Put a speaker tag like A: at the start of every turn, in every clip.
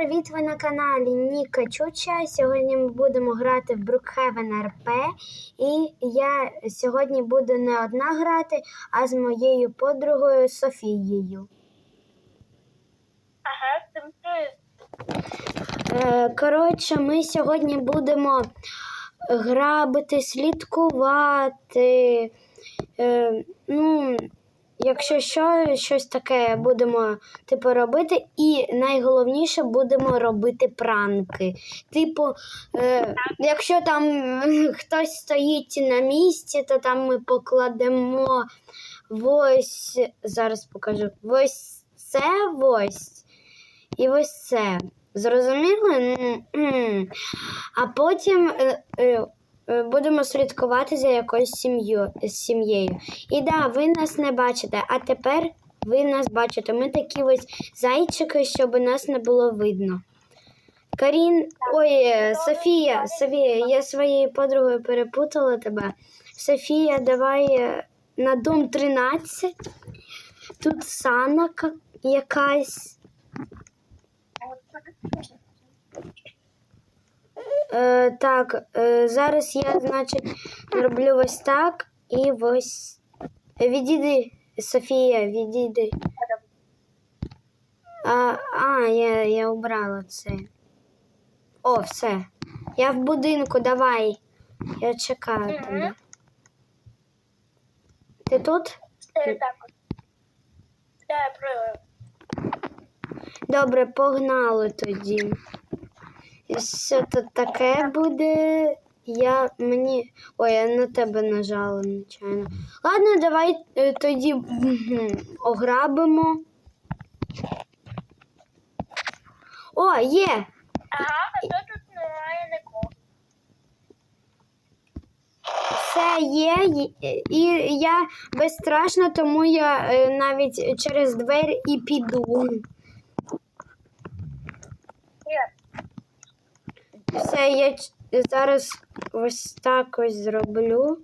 A: привіт! Ви на каналі Ніка Чуча. Сьогодні ми будемо грати в Brookhaven RP. І я сьогодні буду не одна грати, а з моєю подругою Софією.
B: Ага, тим.
A: Е, коротше, ми сьогодні будемо грабити, слідкувати. Е, ну, якщо що, щось таке будемо типу робити. І найголовніше будемо робити пранки. Типу, е, якщо там хтось стоїть на місці, то там ми покладемо ось зараз покажу. Ось це ось. І ось це. Зрозуміли? А потім е, е, е, будемо слідкувати за якоюсь сім'єю. І да, ви нас не бачите, а тепер ви нас бачите. Ми такі ось зайчики, щоб нас не було видно. Карін, ой, е, Софія, Софія, я своєю подругою перепутала тебе. Софія, давай е, на дом 13. Тут Сана якась. Е, так, е, зараз я, значить, роблю ось так і ось. Відійди, Софія, відійди. А, а я, я убрала це. О, все. Я в будинку, давай. Я чекаю тебе. Ти тут?
B: Це так от.
A: Добре, погнали тоді. Що тут таке буде? Я мені. Ой, я на тебе нажала, нечайно. Ладно, давай е, тоді ограбимо. О, є!
B: Ага, а то тут немає нікого.
A: Все є, і- і я безстрашна, тому я е, навіть через двері і піду.
B: Є.
A: Все, я зараз ось так ось зроблю.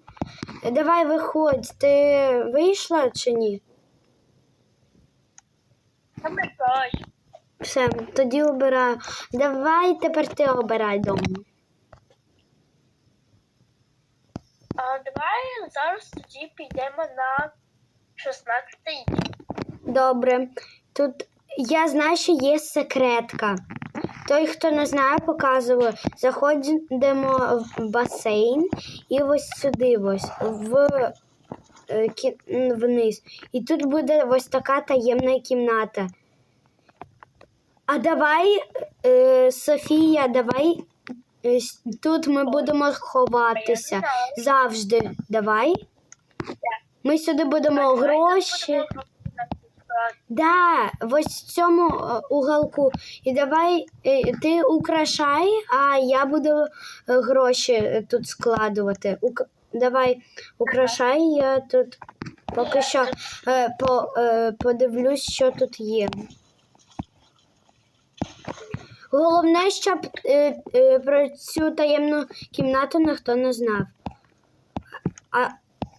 A: Давай виходь, ти вийшла чи ні?
B: Пам'ятай.
A: Все, тоді обираю. Давай тепер ти обирай дом.
B: А давай зараз тоді підемо на 16 день.
A: Добре. Тут я знаю, що є секретка. Той, хто не знає, показую. Заходимо в басейн і ось сюди, ось в е, вниз. І тут буде ось така таємна кімната. А давай, е, Софія, давай е, тут ми будемо ховатися. Завжди. Давай. Ми сюди будемо гроші. Да, ось в цьому е, уголку. І давай е, ти украшай, а я буду е, гроші тут складувати. Ук... Давай украшай, я тут поки що по, подивлюсь, що тут є. Головне, щоб про цю таємну кімнату ніхто не знав. А,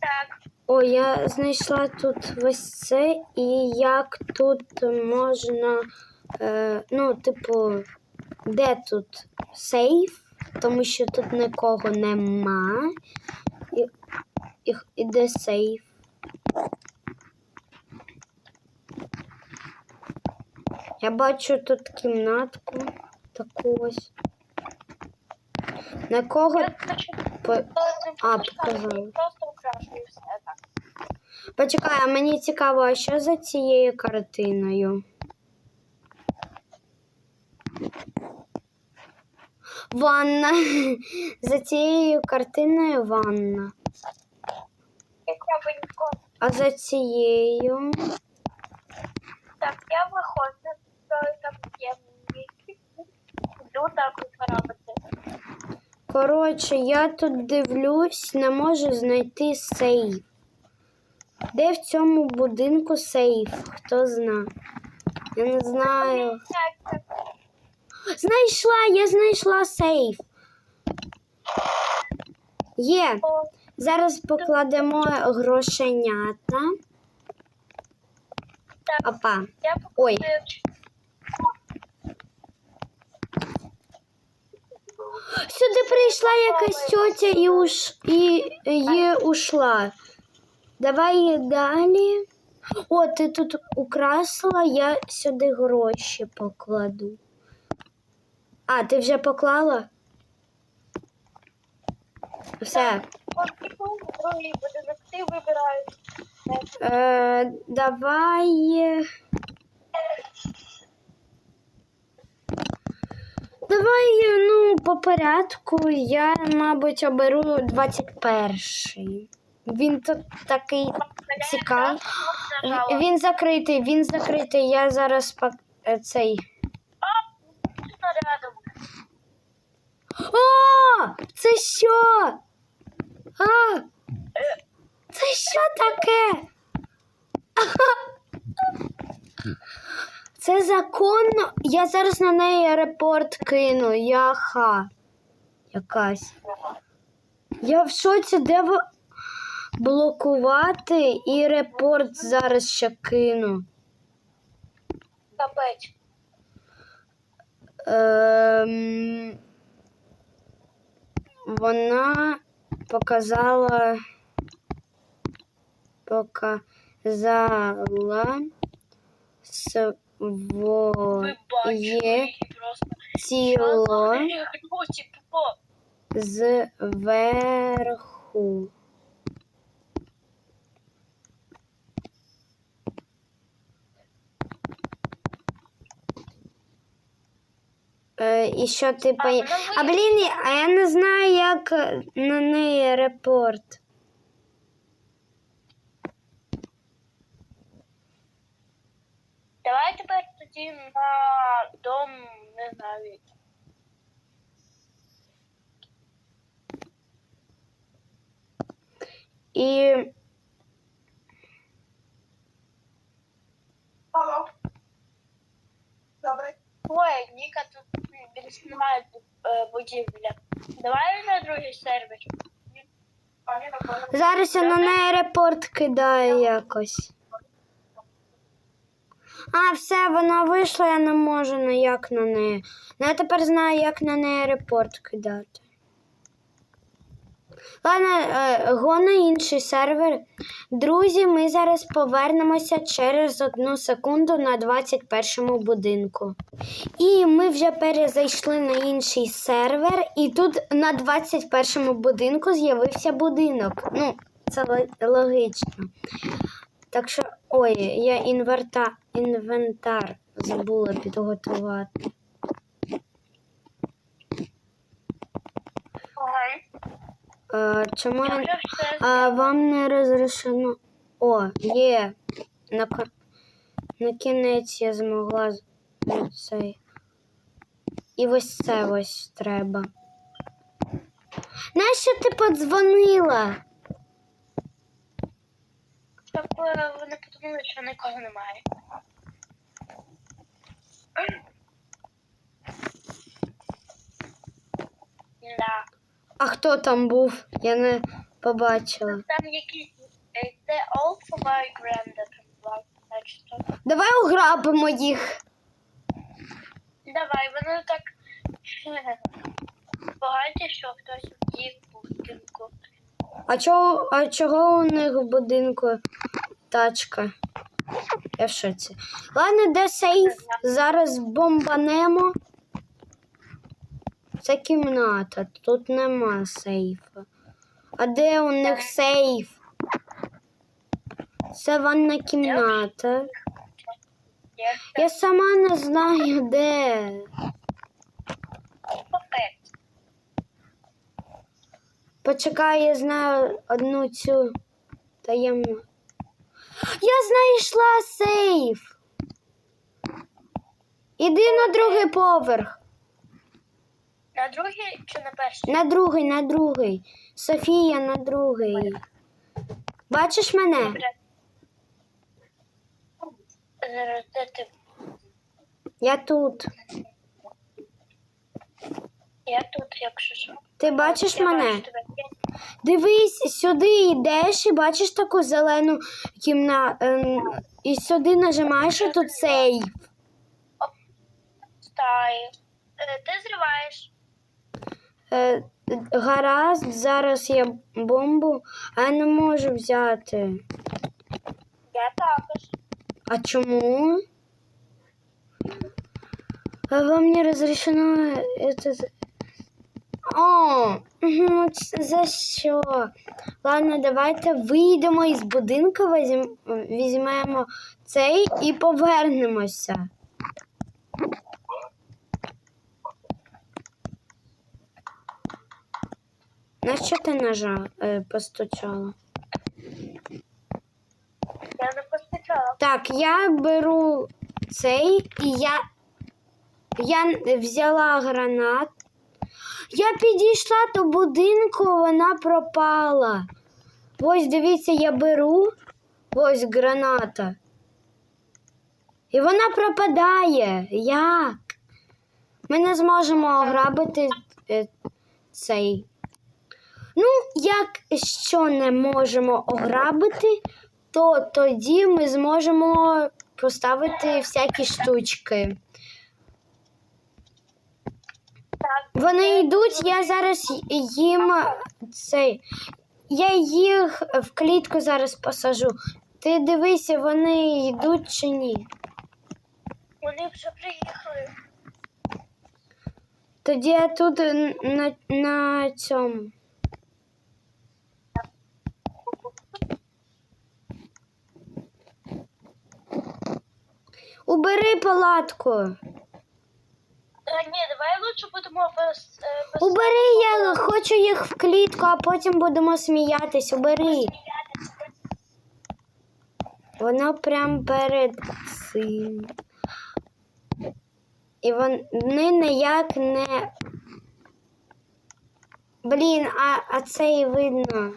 B: Так,
A: о, я знайшла тут ось це, і як тут можна. Е, ну, типу, де тут сейф, тому що тут нікого нема. І, і, і де сейф? Я бачу тут кімнатку таку ось. На кого по... А,
B: показати,
A: показала.
B: просто украшую все так.
A: Почекай, а мені цікаво, а що за цією картиною? Ванна. За цією картиною ванна. А за цією.
B: Так, я виходжу, там є. Йду так робити.
A: Коротше, я тут дивлюсь, не можу знайти сейф. Де в цьому будинку сейф? Хто зна? Я не знаю. Знайшла, я знайшла сейф. Є. Зараз покладемо грошенята. Опа. Ой. Сюди прийшла якась тьотя і, уш... і, і ушла. Давай далі. О, ти тут украсила, я сюди гроші покладу. А, ти вже поклала? Все.
B: Другий ти вибираєш.
A: Е, давай. Давай, ну, по порядку. Я, мабуть, оберу 21-й. Він тут такий цікавий. Він закритий, він закритий. Я зараз е, цей. О! Це що? А! Це що таке? Це законно. Я зараз на неї репорт кину. Яха. Якась. Я в шоці, де ви блокувати і репорт зараз ще кину.
B: Капець.
A: Ем, вона показала показала своє тіло зверху. Е, і що ти
B: А,
A: по...
B: вона
A: А блін, а я не знаю, як на неї репорт.
B: Давай тепер тоді на дом, не знаю.
A: І
C: Алло. Добре.
B: Ой, Ніка тут більш немає будівля. Давай на другий сервер.
A: Зараз я на неї репорт кидаю якось. А, все, вона вийшла, я не можу ніяк на неї. Ну, я тепер знаю, як на неї репорт кидати. Ладно, е, го на інший сервер. Друзі, ми зараз повернемося через одну секунду на 21 будинку. І ми вже перезайшли на інший сервер, і тут на 21 будинку з'явився будинок. Ну, це логічно. Так що, ой, я інверта, інвентар забула підготувати.
B: Ага.
A: Е, чому
B: Я
A: я...
B: вже все
A: А вам не розрішено. О, є. На, на кінець я змогла цей. І ось це ось треба. Нащо ти подзвонила?
B: щоб е, вони подумали, що нікого немає. Да.
A: А хто там був? Я не побачила.
B: Там якісь це.
A: Давай ограбимо їх.
B: Давай, воно так багаті, що хтось втік у будинку.
A: А чого, а чого у них в будинку тачка? Я в шоці. Ладно, де сейф? Зараз бомбанемо. Це кімната, тут нема сейфа. А де у них сейф? Це ванна кімната.
B: Я
A: сама не знаю де. Почекай, я знаю одну цю таємну. Я знайшла сейф. Іди на другий поверх.
B: На другий чи на перший?
A: На другий, на другий. Софія на другий. Бачиш мене?
B: Зараз де ти?
A: Я тут.
B: Я тут, якщо що.
A: Ти бачиш
B: Я
A: мене?
B: бачу тебе.
A: Дивись, сюди йдеш і бачиш таку зелену кімнату. І сюди нажимаєш і тут сейф.
B: Стає. Е, Ти зриваєш.
A: Е, гаразд, зараз я бомбу, а я не можу взяти.
B: Я також.
A: А чому? А Вам не разрешено это... О, ну за що? Ладно, давайте вийдемо із будинку, візьмемо цей і повернемося. На що ти нажав, е, постучала?
B: Я не постачала.
A: Так, я беру цей і я. Я взяла гранат. Я підійшла до будинку, вона пропала. Ось дивіться, я беру ось граната. І вона пропадає. Як? Ми не зможемо ограбити е, цей. Ну, якщо не можемо ограбити, то тоді ми зможемо поставити всякі штучки. Вони йдуть, я зараз їм цей. Я їх в клітку зараз посажу. Ти дивися, вони йдуть чи ні.
B: вони вже приїхали.
A: Тоді я тут на, на цьому. Убери палатку.
B: Е, ні, давай лучше будемо без, е, без
A: Убери, я хочу їх в клітку, а потім будемо сміятись. Убери. Воно прям перед цим. І вони ніяк не. Блін, а, а це і видно.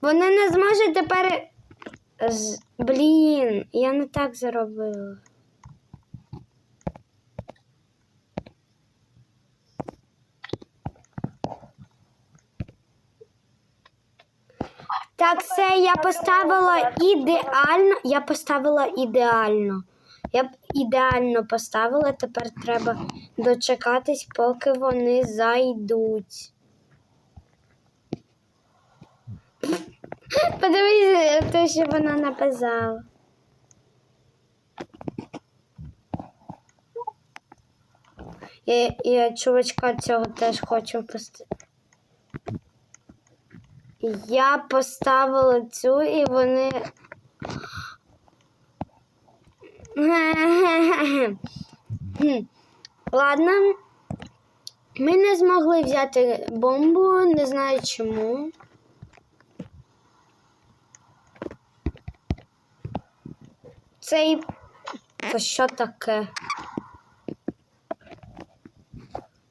A: Вони не зможуть тепер. З... Блін, я не так зробила. Так, все я поставила ідеально. Я поставила ідеально. Я б ідеально поставила. Тепер треба дочекатись, поки вони зайдуть. Подивись, те, що вона написала. Я, я чувачка цього теж хочу поставити. Я поставила цю і вони. Ладно. Ми не змогли взяти бомбу, не знаю чому. Цей. Це що таке?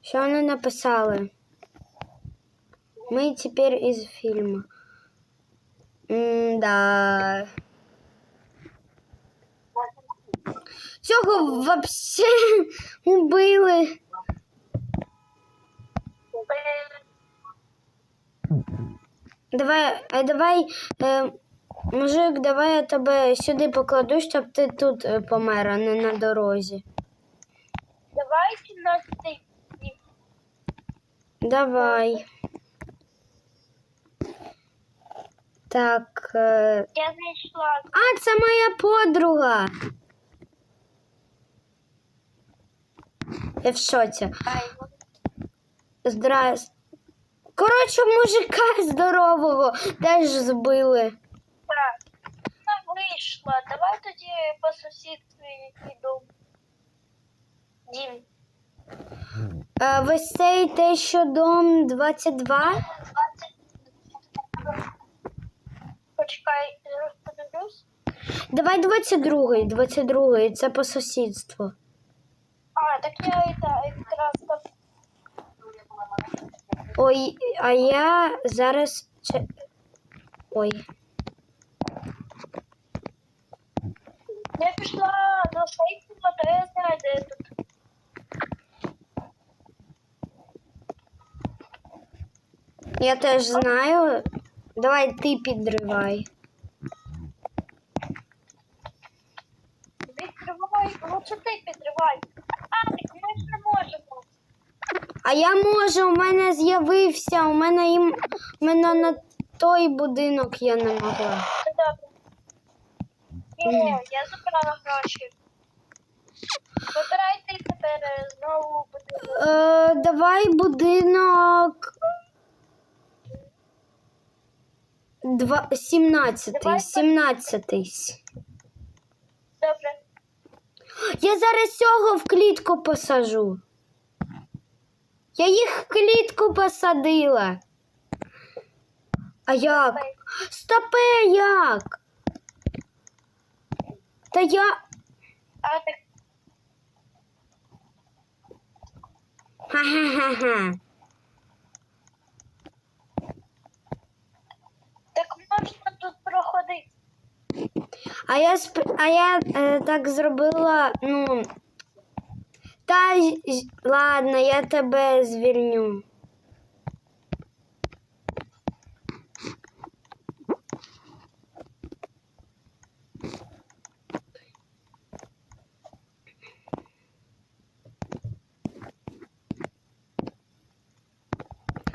A: Що вони написали? Мы теперь из фильма. да. Цього вообще убили. Давай, а давай, е, мужик, давай я тебе сюди покладу, щоб ти тут е, помер, а не на дорозі.
B: Давайте на цей.
A: Давай. Так. Е,
B: Я знайшла.
A: А, це моя подруга. Я в шоці.
B: Ай,
A: Здрасте. Коротше, мужика здорового теж збили.
B: Вийшла. Давай тоді по сусідстві піду. Дім.
A: А ось цей те, що дом 22.
B: 20. Почекай, подивлюсь.
A: Давай 22, 22, це по сусідству.
B: А, так я і та якраз так.
A: Ой, а я зараз. Ой.
B: Я пішла до сейфу, то я знаю, де тут.
A: Я теж знаю. Давай ти підривай.
B: Ой, лучше ти підривай. А, так ми не можемо.
A: А я можу, у мене з'явився, у мене їм. У мене на той будинок я не могла.
B: Це добре. Ні, я забрала гроші. Вибирайте тепер знову будинок.
A: Е, давай будинок. Два, 17,
B: Давай.
A: 17.
B: Добре.
A: Я зараз цього в клітку посажу. Я їх в клітку посадила. А як? Стопе як? Та я. Ха-ха-ха-ха.
B: Так можна тут проходити.
A: А я сп... а я е, так зробила, ну. Та ладно, я тебе звільню.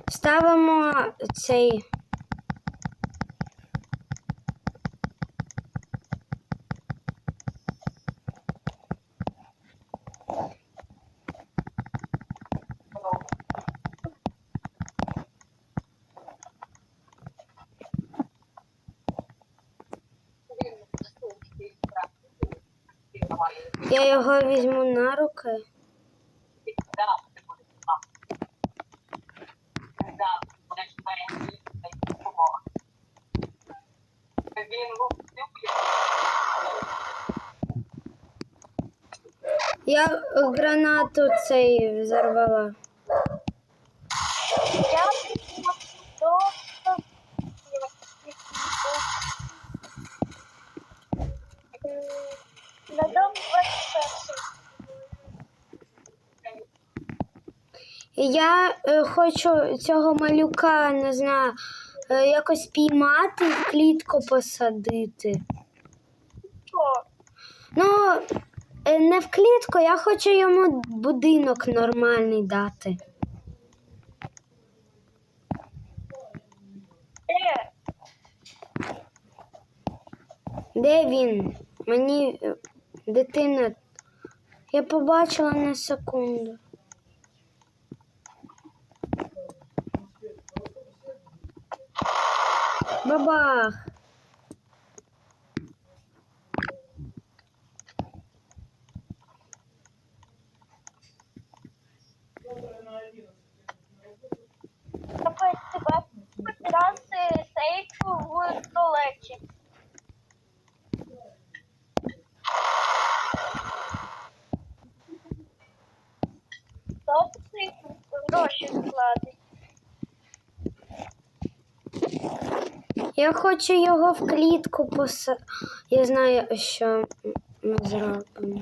A: Ставимо цей. Я його візьму на руки. Я гранату цей взорвала.
B: Я піду до... М, На дом 21.
A: І Я е, хочу цього малюка, не знаю, е, якось піймати, в клітку посадити.
B: Що?
A: Ну, е, не в клітку, я хочу йому будинок нормальний дати.
B: Де?
A: Де він? Мені е, дитина. Я побачила на секунду. Бабах. Я хочу його в клітку посадити. Я знаю, що ми зробимо.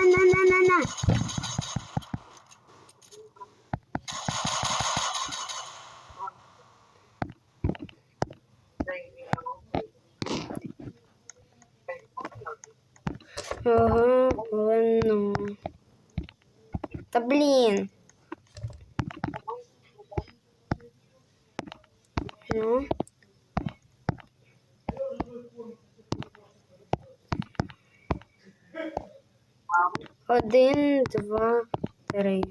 A: Один, два, три.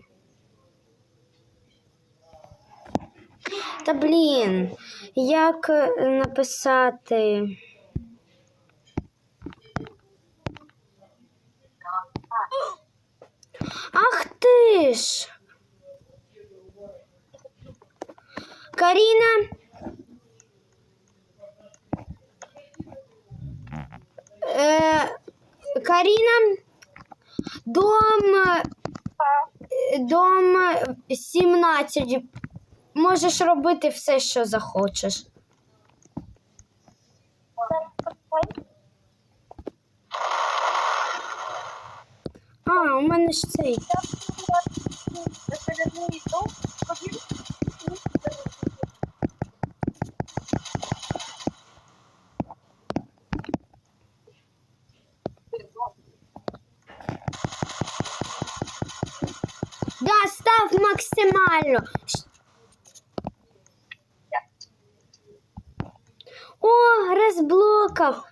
A: Та блін, як е, написати? Ах ти ж! Каріна. Е, Каріна. Дом.
B: А,
A: Дом 17. можеш робити все, що захочеш. А, у мене ж цей. Да, максимально. О, розблокав.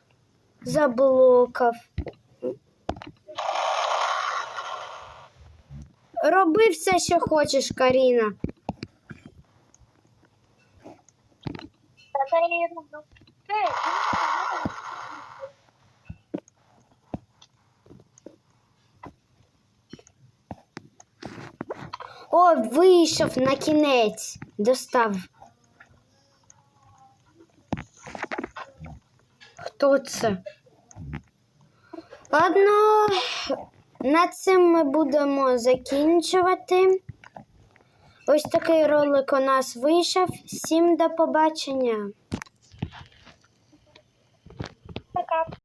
A: Заблокав. Роби все, що хочеш, Каріна. О, вийшов на кінець. Достав. Хто це? Ладно, на цим ми будемо закінчувати. Ось такий ролик у нас вийшов. Всім до побачення.